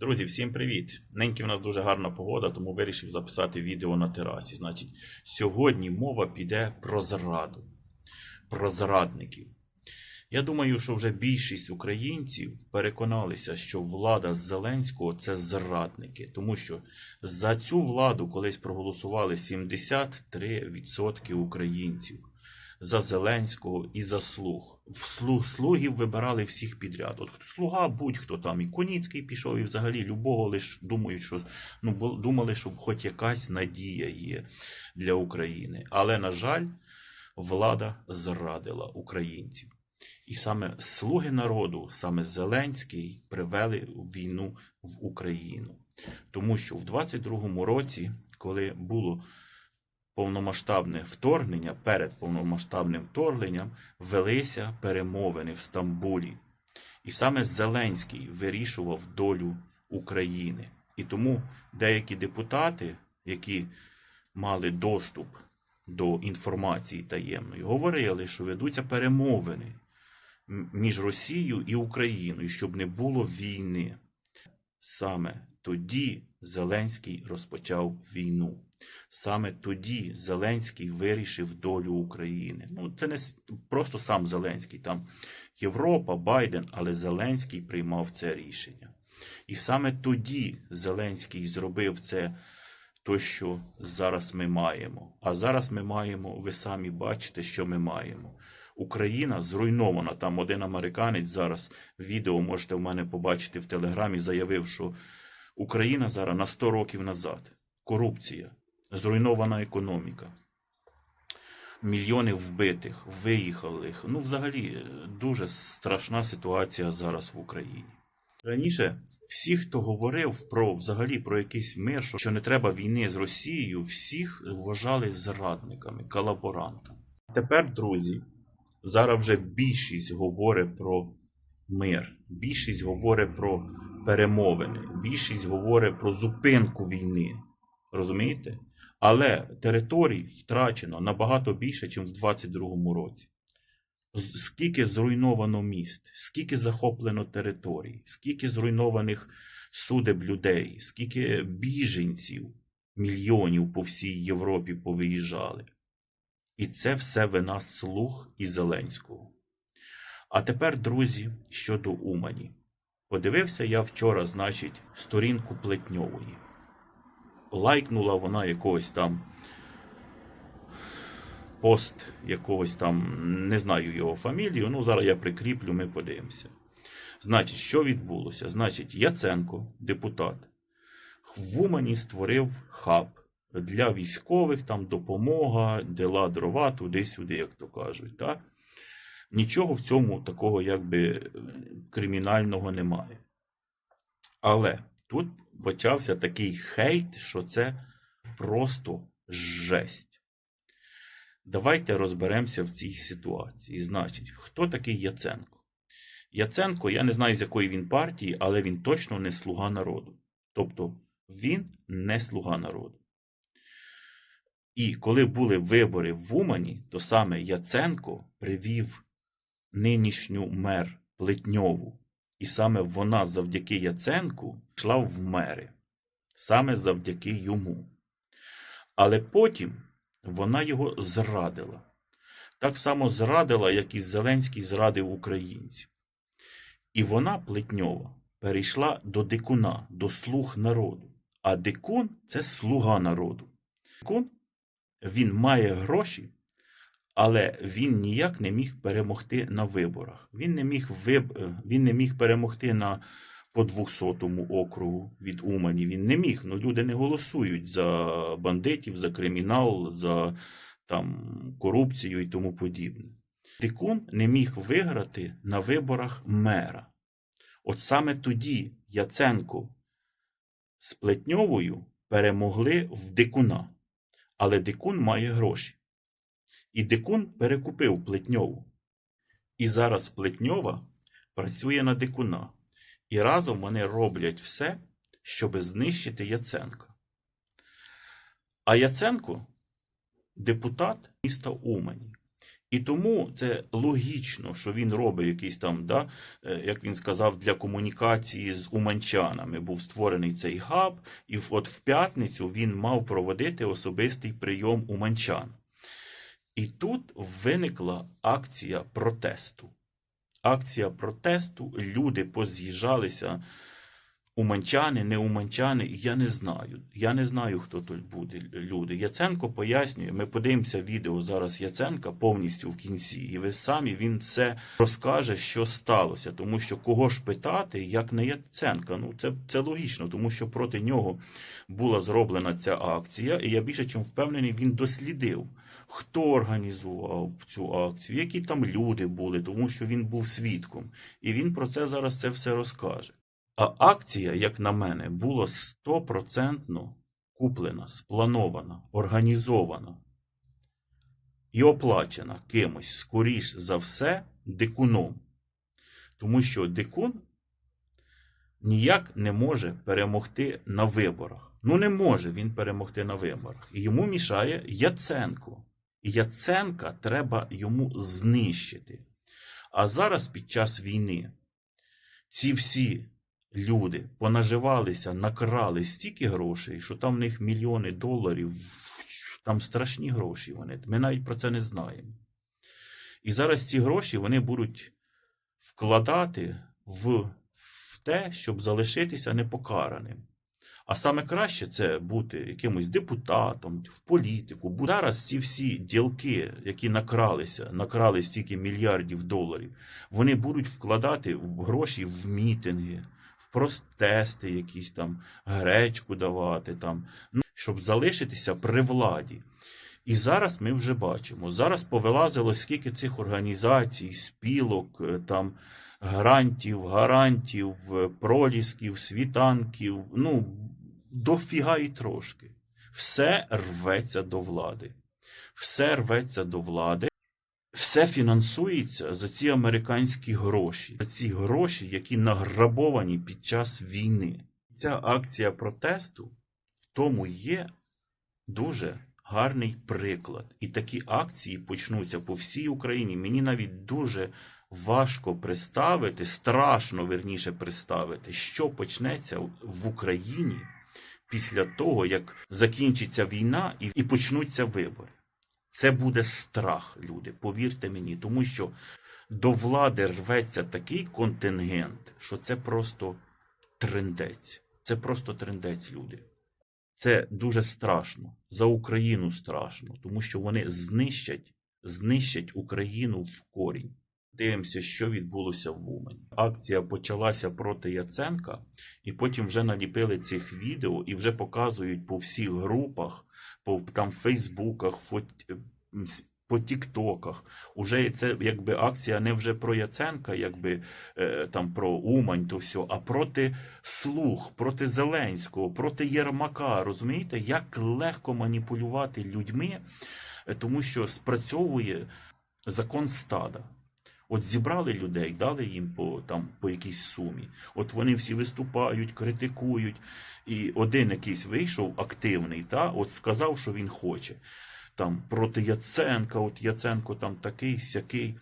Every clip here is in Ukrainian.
Друзі, всім привіт! Неньки в нас дуже гарна погода, тому вирішив записати відео на терасі. Значить, сьогодні мова піде про зраду, про зрадників. Я думаю, що вже більшість українців переконалися, що влада Зеленського це зрадники, тому що за цю владу колись проголосували 73% українців за Зеленського і за слуг. Слугів вибирали всіх підряд. От слуга, будь-хто там, і Коніцький пішов, і взагалі любого лиш думають, що ну думали, що хоч якась надія є для України. Але на жаль, влада зрадила українців. І саме слуги народу, саме Зеленський, привели війну в Україну. Тому що в 22-му році, коли було повномасштабне вторгнення, перед повномасштабним вторгненням велися перемовини в Стамбулі. І саме Зеленський вирішував долю України. І тому деякі депутати, які мали доступ до інформації таємної, говорили, що ведуться перемовини між Росією і Україною, щоб не було війни. Саме тоді Зеленський розпочав війну. Саме тоді Зеленський вирішив долю України. Ну, це не просто сам Зеленський, там Європа, Байден, але Зеленський приймав це рішення. І саме тоді Зеленський зробив це, то, що зараз ми маємо. А зараз ми маємо, ви самі бачите, що ми маємо. Україна зруйнована. Там один американець зараз відео можете в мене побачити в Телеграмі, заявив, що Україна зараз на 100 років назад. Корупція, зруйнована економіка, мільйони вбитих, виїхалих. Ну, взагалі, дуже страшна ситуація зараз в Україні. Раніше всі, хто говорив про взагалі про якийсь мир, що не треба війни з Росією, всіх вважали зрадниками, колаборантами. Тепер, друзі, зараз вже більшість говорить про мир, більшість говорить про перемовини, більшість говорить про зупинку війни. Розумієте? Але територій втрачено набагато більше, ніж в 22-му році. Скільки зруйновано міст, скільки захоплено територій, скільки зруйнованих судеб людей, скільки біженців, мільйонів по всій Європі повиїжджали. І це все вина слуг і Зеленського. А тепер, друзі, щодо Умані. Подивився я вчора, значить, сторінку Плетньової. Лайкнула вона якогось там пост якогось там, не знаю його фамілію, ну зараз я прикріплю, ми подивимося. Значить, що відбулося? Значить, Яценко, депутат, в Умані створив хаб для військових, там допомога, дела дрова, туди-сюди, як то кажуть. Так? Нічого в цьому такого якби кримінального немає. Але тут почався такий хейт, що це просто жесть. Давайте розберемося в цій ситуації. Значить, хто такий Яценко? Яценко, я не знаю, з якої він партії, але він точно не слуга народу. Тобто він не слуга народу. І коли були вибори в Умані, то саме Яценко привів нинішню мер Плетньову. І саме вона завдяки Яценку йшла в мери. Саме завдяки йому. Але потім вона його зрадила. Так само зрадила, як і Зеленський зрадив українців. І вона, Плетньова, перейшла до дикуна, до слуг народу. А дикун це слуга народу. Дикун він має гроші, але він ніяк не міг перемогти на виборах. Він не міг, виб... він не міг перемогти на по 200-му округу від Умані. Він не міг. Ну, люди не голосують за бандитів, за кримінал, за там, корупцію і тому подібне. Дикун не міг виграти на виборах мера. От саме тоді Яценко з Плетньовою перемогли в дикуна. Але дикун має гроші. І дикун перекупив Плетньову. І зараз Плетньова працює на дикуна. І разом вони роблять все, щоб знищити Яценка. А Яценко депутат міста Умані. І тому це логічно, що він робить якийсь там, да, е, як він сказав, для комунікації з уманчанами був створений цей хаб, і от в п'ятницю він мав проводити особистий прийом уманчан. І тут виникла акція протесту. Акція протесту, люди поз'їжджалися, уманчани, не уманчани, я не знаю. Я не знаю, хто тут буде люди. Яценко пояснює, ми подивимося відео зараз Яценка повністю в кінці, і ви самі він все розкаже, що сталося. Тому що кого ж питати, як не Яценка. Ну це, це логічно, тому що проти нього була зроблена ця акція, і я більше чим впевнений, він дослідив. Хто організував цю акцію, які там люди були, тому що він був свідком, і він про це зараз це все розкаже. А акція, як на мене, була стопроцентно куплена, спланована, організована і оплачена кимось, скоріш за все, дикуном. Тому що дикун ніяк не може перемогти на виборах. Ну, не може він перемогти на виборах. І йому мішає Яценко. Яценка треба йому знищити. А зараз під час війни ці всі люди понаживалися, накрали стільки грошей, що там в них мільйони доларів, там страшні гроші вони. Ми навіть про це не знаємо. І зараз ці гроші вони будуть вкладати в, в те, щоб залишитися непокараним. А саме краще це бути якимось депутатом, в політику. Зараз ці всі ділки, які накралися, накрали стільки мільярдів доларів, вони будуть вкладати в гроші в мітинги, в протести, якісь там гречку давати, там, ну, щоб залишитися при владі. І зараз ми вже бачимо. Зараз повилазило скільки цих організацій, спілок, е, там грантів, гарантів, е, пролісків, світанків. Ну, дофіга і трошки. Все рветься до влади. Все рветься до влади. Все фінансується за ці американські гроші, за ці гроші, які награбовані під час війни. Ця акція протесту в тому є дуже гарний приклад. І такі акції почнуться по всій Україні. Мені навіть дуже важко представити, страшно верніше представити, що почнеться в Україні після того, як закінчиться війна і, і почнуться вибори. Це буде страх, люди, повірте мені, тому що до влади рветься такий контингент, що це просто трендець. Це просто трендець, люди. Це дуже страшно. За Україну страшно, тому що вони знищать, знищать Україну в корінь. Дивимося, що відбулося в Умані. Акція почалася проти Яценка, і потім вже наліпили цих відео і вже показують по всіх групах, по там Фейсбуках, фот... по Тіктоках. Уже це якби акція не вже про Яценка, якби е, там про Умань, то все, а проти слуг, проти Зеленського, проти Єрмака. Розумієте, як легко маніпулювати людьми, е, тому що спрацьовує закон стада. От зібрали людей, дали їм по, там, по якійсь сумі. От вони всі виступають, критикують. І один якийсь вийшов активний, та, от сказав, що він хоче. Там проти Яценка, от Яценко там такий, сякий.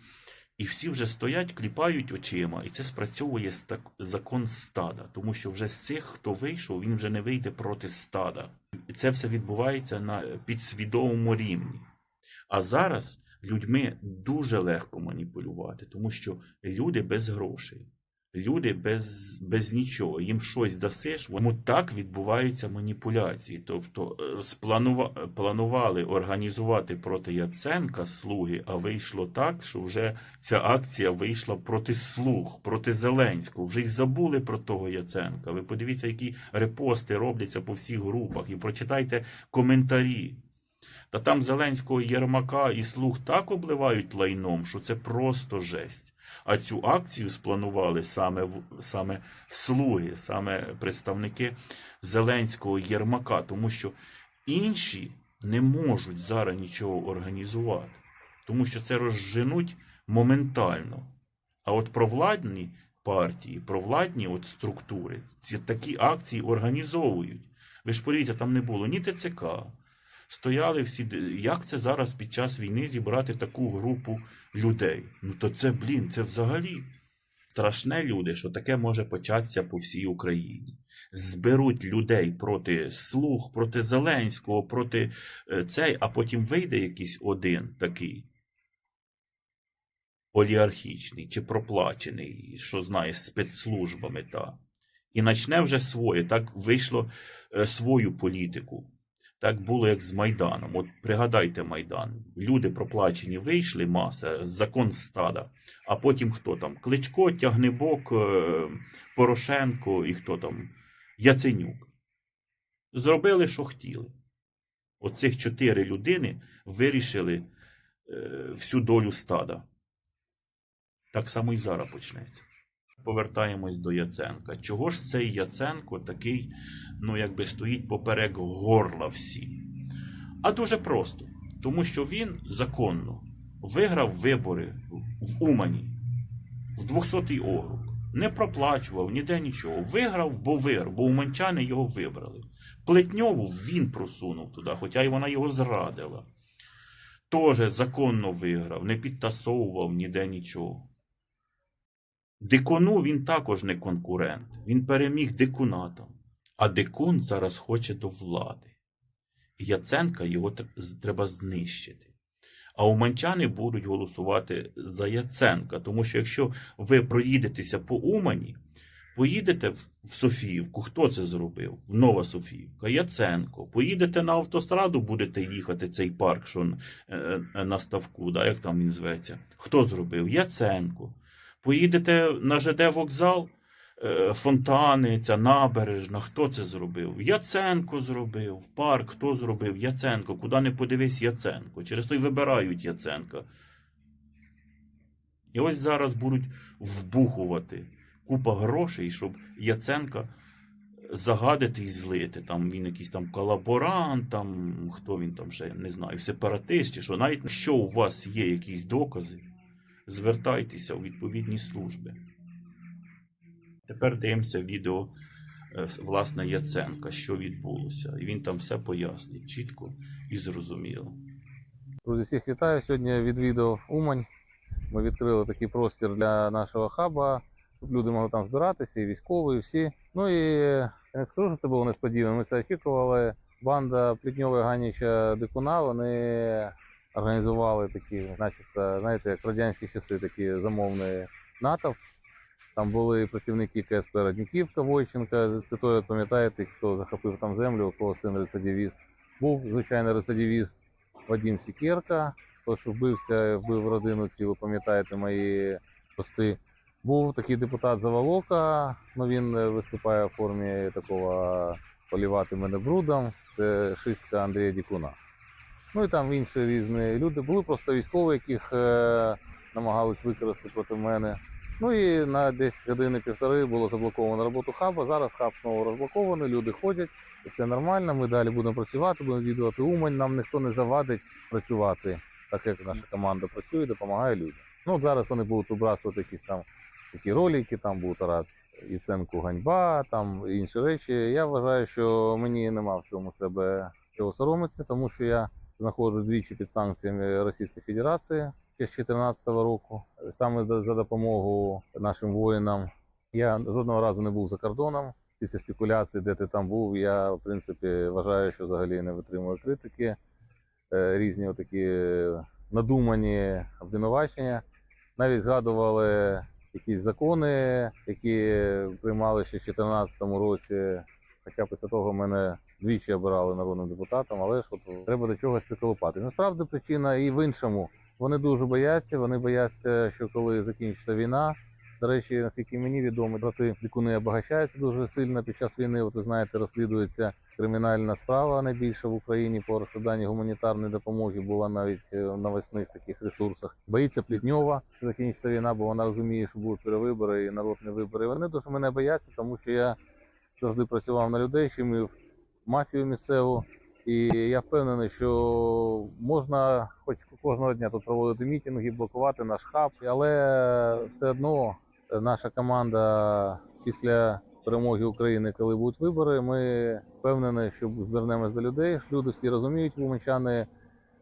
І всі вже стоять, кліпають очима, і це спрацьовує закон стада, тому що вже з цих, хто вийшов, він вже не вийде проти стада. І це все відбувається на е, підсвідомому рівні. А зараз людьми дуже легко маніпулювати, тому що люди без грошей, люди без, без нічого, їм щось дасиш, тому так відбуваються маніпуляції. Тобто е, спланува, планували організувати проти Яценка слуги, а вийшло так, що вже ця акція вийшла проти слуг, проти Зеленського. Вже й забули про того Яценка. Ви подивіться, які репости робляться по всіх групах, і прочитайте коментарі. Та там Зеленського Єрмака і слуг так обливають лайном, що це просто жесть. А цю акцію спланували саме, саме слуги, саме представники Зеленського Єрмака, тому що інші не можуть зараз нічого організувати, тому що це розженуть моментально. А от провладні партії, провладні от структури ці такі акції організовують. Ви ж подивіться, там не було ні ТЦК, стояли всі. Як це зараз під час війни зібрати таку групу людей? Ну то це, блін, це взагалі страшне люди, що таке може початися по всій Україні. Зберуть людей проти слуг, проти Зеленського, проти е, цей, а потім вийде якийсь один такий олігархічний чи проплачений, що знає, спецслужбами та. І почне вже своє. Так вийшло е, свою політику. Так було, як з Майданом. От пригадайте Майдан. Люди проплачені вийшли, маса, закон стада. А потім хто там? Кличко, Тягнебок, е, Порошенко і хто там? Яценюк. Зробили, що хотіли. Оцих чотири людини вирішили е, всю долю стада. Так само і зараз почнеться. Повертаємось до Яценка. Чого ж цей Яценко такий, ну якби стоїть поперек горла всі? А дуже просто. Тому що він законно виграв вибори в Умані, в 200-й округ. Не проплачував ніде нічого. Виграв, бо виграв, бо уманчани його вибрали. Плетньову він просунув туди, хоча й вона його зрадила. Тоже законно виграв, не підтасовував ніде нічого. Дикуну він також не конкурент. Він переміг дикуна там. А дикун зараз хоче до влади. І Яценка його треба знищити. А уманчани будуть голосувати за Яценка, тому що якщо ви проїдетеся по Умані, поїдете в в Софіївку, хто це зробив? Нова Софіївка, Яценко. Поїдете на автостраду, будете їхати цей парк, що е, е, на ставку, да, як там він зветься. Хто зробив? Яценко. Поїдете на ЖД вокзал, е, фонтани, ця набережна. Хто це зробив? Яценко зробив. Парк хто зробив? Яценко. Куди не подивись Яценко. Через то й вибирають Яценка. І ось зараз будуть вбухувати купа грошей, щоб Яценка загадити і злити. Там він якийсь там колаборант, там хто він там ще не знаю, сепаратист чи що. Навіть якщо у вас є якісь докази, звертайтеся у відповідні служби. Тепер дивимося відео е, власне Яценка, що відбулося. І він там все пояснить чітко і зрозуміло. Друзі, всіх вітаю. Сьогодні відвідав Умань. Ми відкрили такий простір для нашого хаба, щоб люди могли там збиратися, і військові, і всі. Ну і я не скажу, що це було несподівано. Ми це очікували. Банда Плітньова Ганіча Дикуна, вони організували такі, начебто, знаєте, як радянські часи, такі замовний натовп. Там були працівники КСП Радніківка, Войченка. Це пам'ятаєте, хто захопив там землю, кого син рецидивіст. Був, звичайно, рецидивіст Вадим Сікерка, той, що вбивця, вбив родину цілу, пам'ятаєте мої пости. Був такий депутат Заволока, ну він е, виступає в формі такого полівати мене брудом. Це шистка Андрія Дікуна. Ну і там інші різні люди. Були просто військові, яких е, намагались використати проти мене. Ну і на десь години-півтори було заблоковано роботу хаба. Зараз хаб знову розблокований, люди ходять, і все нормально. Ми далі будемо працювати, будемо відвідувати Умань. Нам ніхто не завадить працювати, так як наша команда працює, допомагає людям. Ну зараз вони будуть вибрасувати якісь там такі ролики, там будуть орати Яценку ганьба, там інші речі. Я вважаю, що мені нема в чому себе цього соромитися, тому що я знаходжусь двічі під санкціями Російської Федерації ще з 2014 року. Саме за- допомогу нашим воїнам. Я жодного разу не був за кордоном. Після спекуляцій, де ти там був, я в принципі вважаю, що взагалі не витримую критики. Е, Різні такі надумані обвинувачення. Навіть згадували якісь закони, які приймали ще в 2014 році. Хоча після того мене двічі обирали народним депутатом, але ж от треба до чогось приколупати. Насправді причина і в іншому. Вони дуже бояться. Вони бояться, що коли закінчиться війна. До речі, наскільки мені відомо, брати дикуни обагащаються дуже сильно під час війни. От ви знаєте, розслідується кримінальна справа найбільша в Україні по розкладанні гуманітарної допомоги. Була навіть е, в новосних таких ресурсах. Боїться Плітньова, що закінчиться війна, бо вона розуміє, що будуть перевибори і народні вибори. Вони дуже мене бояться, тому що я завжди працював на людей, щемив мафію місцеву. І я впевнений, що можна хоч кожного дня тут проводити мітинги, блокувати наш хаб, але все одно наша команда після перемоги України, коли будуть вибори, ми впевнені, що звернемось до людей. Люди всі розуміють, вумичани,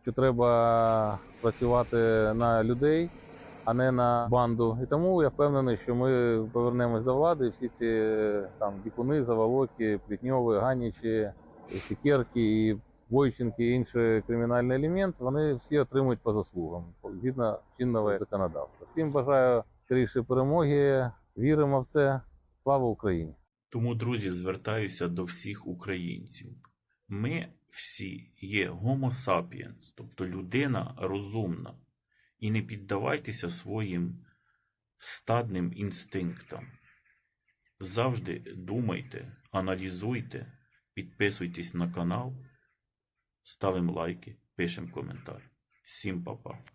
що треба працювати на людей, а не на банду. І тому я впевнений, що ми повернемось до влади. Всі ці е, там дікуни, заволоки, плітньови, ганічі, сікерки і бойченки і інший кримінальний елемент, вони всі отримують по заслугам згідно чинного законодавства. Всім бажаю скорішої перемоги. Віримо в це. Слава Україні! Тому, друзі, звертаюся до всіх українців. Ми всі є Homo sapiens, тобто людина розумна. І не піддавайтеся своїм стадним інстинктам. Завжди думайте, аналізуйте, підписуйтесь на канал, ставимо лайки, пишемо коментар. Всім па-па.